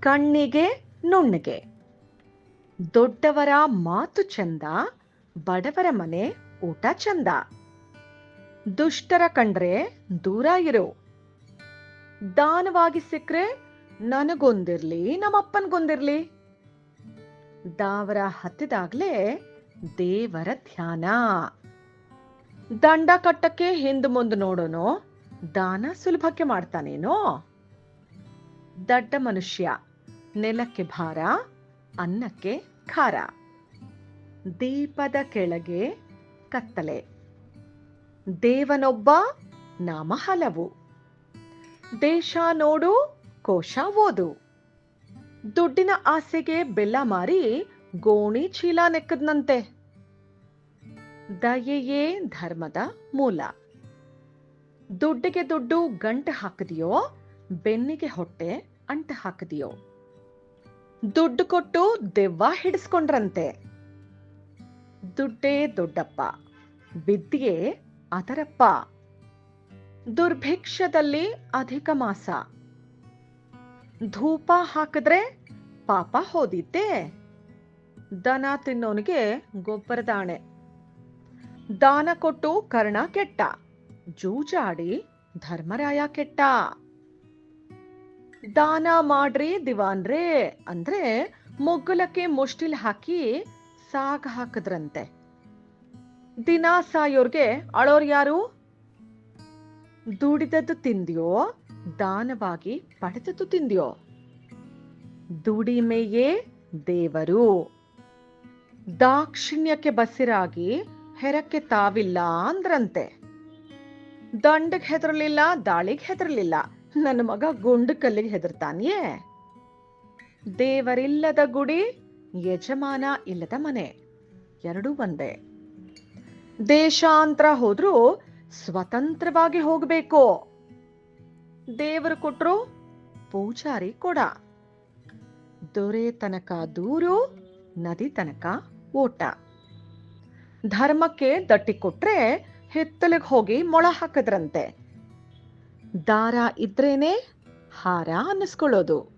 ಕಣ್ಣಿಗೆ, ನುಣ್ಣಗೆ. ದೊಡ್ಡವರ ಮಾತು ಚಂದ, ಬಡವರ ಮನೆ ಊಟ ಚಂದ. ದುಷ್ಟರ ಕಂಡ್ರೆ ದೂರ ಇರು. ದಾನವಾಗಿ ಸಿಕ್ರೆ ನನಗೊಂದಿರ್ಲಿ, ನಮ್ಮಪ್ಪನ್ಗೊಂದಿರ್ಲಿ. ದಾವರ ಹತ್ತಿದಾಗ್ಲೇ ದೇವರ ಧ್ಯಾನ. ದಂಡ ಕಟ್ಟಕ್ಕೆ ಹಿಂದ್ ಮುಂದ್ ನೋಡೋನು, ದಾನ ಸುಲಭಕ್ಕೆ ಮಾಡ್ತಾನೇನೋ. ದಡ್ಡ ಮನುಷ್ಯ, ನೆಲಕ್ಕೆ ಭಾರ, ಅನ್ನಕ್ಕೆ ಖಾರ. ದೀಪದ ಕೆಳಗೆ ಕತ್ತಲೆ. ದೇವನೊಬ್ಬ, ನಾಮ ಹಲವು. ದೇಶ ನೋಡು, ಕೋಶ ಓದು. ದುಡ್ಡಿನ ಆಸೆಗೆ ಬೆಲ್ಲ ಮಾರಿ ಗೋಣಿ ಚೀಲ ನೆಕ್ಕದ್ನಂತೆ. ದಯೆಯೇ ಧರ್ಮದ ಮೂಲ. ದುಡ್ಡಿಗೆ ದುಡ್ಡು ಗಂಟು ಹಾಕದಿಯೋ ಬೆನ್ನಿಗೆ ಹೊಟ್ಟೆ ಅಂಟ ಹಾಕದಿಯೋ ದುಡ್ಡು ಕೊಟ್ಟು ದೆವ್ವ ಹಿಡಿಸ್ಕೊಂಡ್ರಂತೆ. ದುಡ್ಡೇ ದೊಡ್ಡಪ್ಪ, ವಿದ್ಯೆ ಅದರಪ್ಪ. ದುರ್ಭಿಕ್ಷದಲ್ಲಿ ಅಧಿಕ ಮಾಸ. ಧೂಪ ಹಾಕಿದ್ರೆ ಪಾಪ ಹೋದಿದ್ದೆ. ದನ ತಿನ್ನೋನಿಗೆ ಗೊಬ್ಬರದಾಣೆ ದಾನ ಕೊಟ್ಟು ಕರ್ಣ ಕೆಟ್ಟ. ಜೂಜಾಡಿ ಧರ್ಮರಾಯ ಕೆಟ್ಟ. ದಾನ ಮಾಡ್ರಿ ದಿವಾನ್ರೇ ಅಂದ್ರೆ ಮೊಗ್ಗುಲಕ್ಕೆ ಮುಷ್ಟಿಲ್ ಹಾಕಿ ಸಾಗ ಹಾಕದ್ರಂತೆ. ದಿನ ಸಾಯೋರ್ಗೆ ಅಳೋರ್ ಯಾರು? ದುಡಿದದ್ದು ತಿಂದ್ಯೋ? ದಾನವಾಗಿ ಪಡೆದದ್ದು ತಿಂದ್ಯೋ? ದುಡಿಮೆಯೇ ದೇವರು. ದಾಕ್ಷಿಣ್ಯಕ್ಕೆ ಬಸಿರಾಗಿ ಹೆರಕ್ಕೆ ತಾವಿಲ್ಲ ಅಂದ್ರಂತೆ. ದಂಡಕ್ಕೆ ಹೆದರ್ಲಿಲ್ಲ, ದಾಳಿಗೆ ಹೆದರ್ಲಿಲ್ಲ. ನನ್ನ ಮಗ ಗುಂಡು ಕಲ್ಲಿಗೆ ಹೆದರ್ತಾನ್ಯೇ? ದೇವರಿಲ್ಲದ ಗುಡಿ, ಯಜಮಾನ ಇಲ್ಲದ ಮನೆ. ಎರಡೂ ಒಂದೇ. ದೇಶಾಂತರ ಹೋದ್ರೂ ಸ್ವತಂತ್ರವಾಗಿ ಹೋಗ್ಬೇಕು. ದೇವರು ಕೊಟ್ರು ಪೂಜಾರಿ ಕೊಡ. ದೊರೆ ತನಕ ದೂರು ನದಿ ತನಕ ಓಟ. ಧರ್ಮಕ್ಕೆ ದಟ್ಟಿ ಕೊಟ್ರೆ ಹಿತ್ತಲಿಗೆ ಹೋಗಿ ಮೊಳ ಹಾಕದ್ರಂತೆ. ದಾರ ಇದ್ರೇನೆ ಹಾರ ಅನ್ನಿಸ್ಕೊಳ್ಳೋದು.